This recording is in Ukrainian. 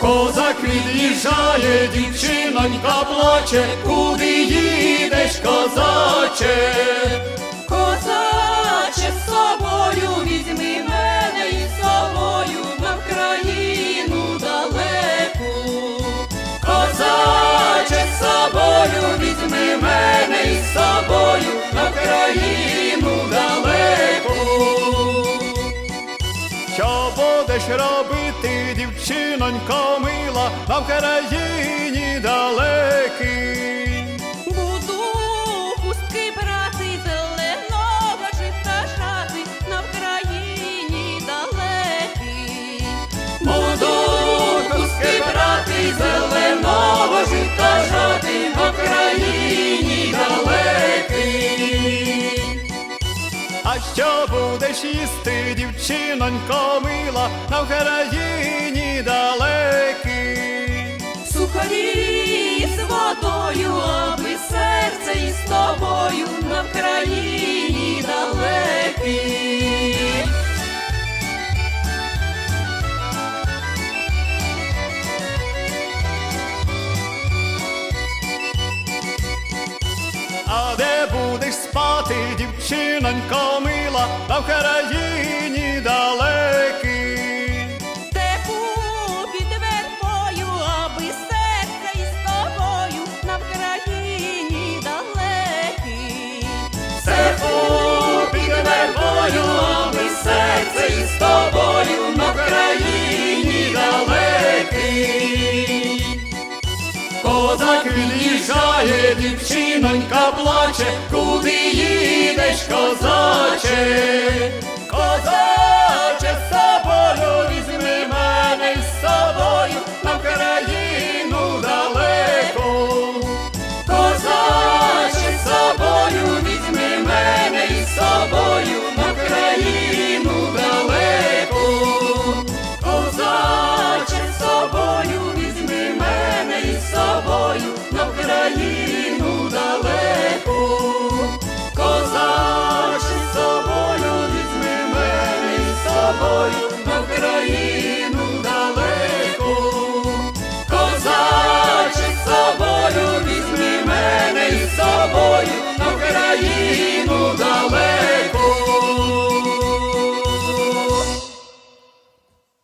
Козак від'їжджає, дівчинонька плаче, куди їдеш, козаче? Козаче, з собою візьми мене і з собою на країну далеку. Козаче, з собою візьми мене і з собою на країну далеку. Що будеш робити, дівчинонько мила, на країні далекій? Буду хустки брати, зеленого жита жати на Вкраїні далекій. Буду куски брати, зеленого жита жати в Україні далекій. А що будеш їсти, дівчинонько мила, на Україні далекій? Сухарі з водою, аби серце із тобою на Вкраїні далекій. А де будеш спати, дівчинонько мила, на Україні серце із тобою на країні далекий. Козак від'їжджає, дівчинонька плаче, куди їдеш? Козаче, із собою на